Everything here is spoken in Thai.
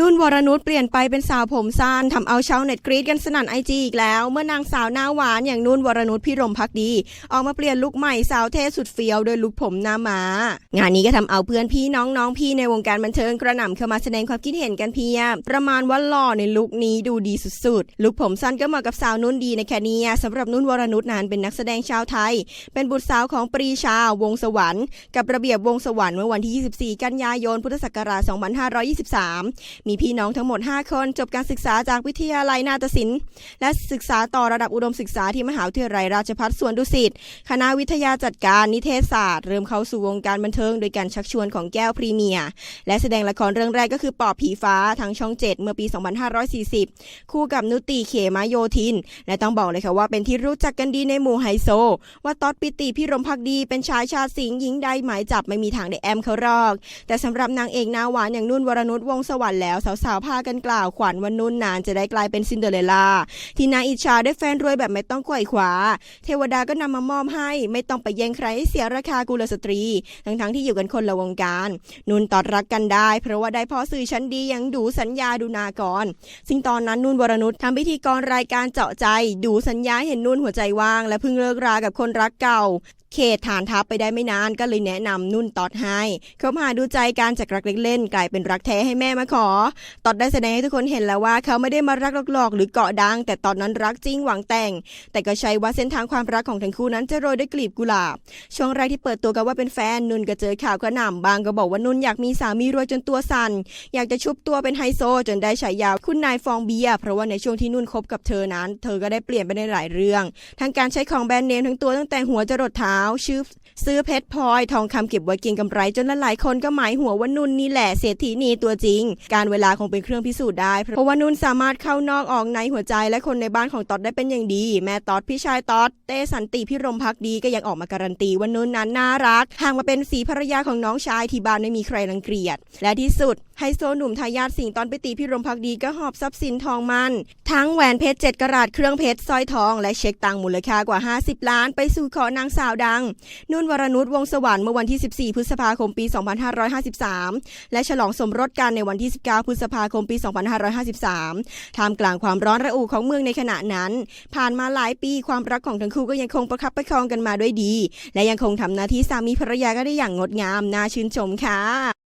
นุ่นวรนุชเปลี่ยนไปเป็นสาวผมสั้นทำเอาชาวเน็ตกรี๊ดกันสนั่นไอจีอีกแล้ว เมื่อนางสาวหน้าหวานอย่างนุ่นวรนุชพิรมพักดี ออกมาเปลี่ยนลุคใหม่สาวเท่สุดเฟี้ยวโดยลุคผมหน้ามา งานนี้ก็ทำเอาเพื่อนพี่น้องน้องพี่ในวงการบันเทิงกระหน่ำเข้ามาแสดงความคิดเห็นกันเพียบประมาณว่าหล่อในลุคนี้ดูดีสุดๆลุคผมสั้นก็เหมาะกับสาวนุ่นดีในแค่นี้สำหรับนุ่นวรนุชนั้นเป็นนักแสดงชาวไทย เป็นบุตรสาวของปรีชาวงศ์สวรรค์ กับระเบียบวงศ์สวรรค์เมื่อวันที่ 24 กันยายนพุทธศักราช 2523มีพี่น้องทั้งหมด 5 คน จบการศึกษาจากวิทยาลัยนาฏศิลป์ และศึกษาต่อระดับอุดมศึกษาที่มหาวิทยาลัยราชภัฏสวนดุสิต คณะวิทยาจัดการนิเทศศาสตร์ เริ่มเข้าสู่วงการบันเทิงโดยการชักชวนของแก้วพรีเมียร์ และแสดงละครเรื่องแรกก็คือปอบผีฟ้าทางช่อง 7 เมื่อปี 2540 คู่กับนุติเขมาโยธิน และต้องบอกเลยค่ะว่าเป็นที่รู้จักกันดีในหมู่ไฮโซ ว่าต๊อดปิติพี่รมพักดีเป็นชายชาติสิงห์หญิงใดหมายจับไม่มีทางได้แอมเขารอก แต่สำหรับนางเอกหน้าหวานอย่างนุ่นวรนุชวงศ์สวรรค์แล้วสาวๆพากันกล่าวขวัญวันนุ่นนานจะได้กลายเป็นซินเดอเรลล่าที่น่าอิจฉาได้แฟนรวยแบบไม่ต้องขว่ขวา เทวดาก็นำมามอบให้ ไม่ต้องไปแย่งใครให้เสียราคากุลสตรี ทั้งๆที่อยู่กันคนละวงการ นุ่นตอดรักกันได้ เพราะว่าได้พ่อสื่อชั้นดีอย่างดูสัญญาดูนากรซึ่งตอนนั้นนุ่นวรนุชทำพิธีกรรายการเจาะใจ ดูสัญญาเห็นนุ่นหัวใจว่าง และเพิ่งเลิกรากับคนรักเก่าเขตฐานทัพไปได้ไม่นานก็เลยแนะนำนุ่นตอดให้คบหาดูใจการจากรักเล่นๆกลายเป็นรักแท้ให้แม่มาขอตอดได้แสดงให้ทุกคนเห็นแล้วว่าเขาไม่ได้มารักหลอกๆหรือเกาะดัง แต่ตอนนั้นรักจริงหวังแต่ง แต่ก็ใช้ว่าเส้นทางความรักของทั้งคู่นั้นจะโรยด้วยกลีบกุหลาบ ช่วงแรกที่เปิดตัวกันว่าเป็นแฟนนุ่นก็เจอข่าวกระหน่ำบางก็บอกว่านุ่นอยากมีสามีรวยจนตัวสั่นอยากจะชุบตัวเป็นไฮโซ จนได้ฉายาคุณนายฟองเบียเพราะว่าในช่วงที่นุ่นคบกับเธอนั้น เธอก็ได้เปลี่ยนไปในหลายเรื่อง ทั้งการใช้ของแบรนด์เนมทั้งตัวตั้งแต่หัวจรดเท้าชื่อ ซื้อเพชรพลอยทองคำเก็บไว้เก็งกำไรจนหลายคนก็หมายหัวว่านุ่นนี่แหละเศรษฐีนีตัวจริง การเวลาคงเป็นเครื่องพิสูจน์ได้ เพราะว่านุ่นสามารถเข้านอกออกในหัวใจและคนในบ้านของตอดได้เป็นอย่างดี แม่ตอดพี่ชายตอดเต้สันติพิรมพักดีก็ยังออกมาการันตีว่านุ่นนั้นน่ารักห่างมาเป็นสีภรรยาของน้องชายที่บ้านไม่มีใครรังเกียจและที่สุด ไฮโซหนุ่มทายาทสิงห์ตอนไปตีพิรมพักดีก็หอบทรัพย์สินทองมัน ทั้งแหวนเพชรเจ็ดกะรัตเครื่องเพชรสร้อยทอง และเช็คตังค์มูลค่ากว่า 50 ล้าน ไปสู่ขอนางสาวดัง นุ่นวรนุชวงสวรรค์เมื่อวันที่ 14 พฤษภาคมปี 2553 และฉลองสมรสกันในวันที่ 19 พฤษภาคมปี 2553ท่ามกลางความร้อนระอุของเมืองในขณะนั้น ผ่านมาหลายปีความรักของทั้งคู่ก็ยังคงประคับประคองกันมาด้วยดี และยังคงทำหน้าที่สามีภรรยาก็ได้อย่างงดงามน่าชื่นชมค่ะ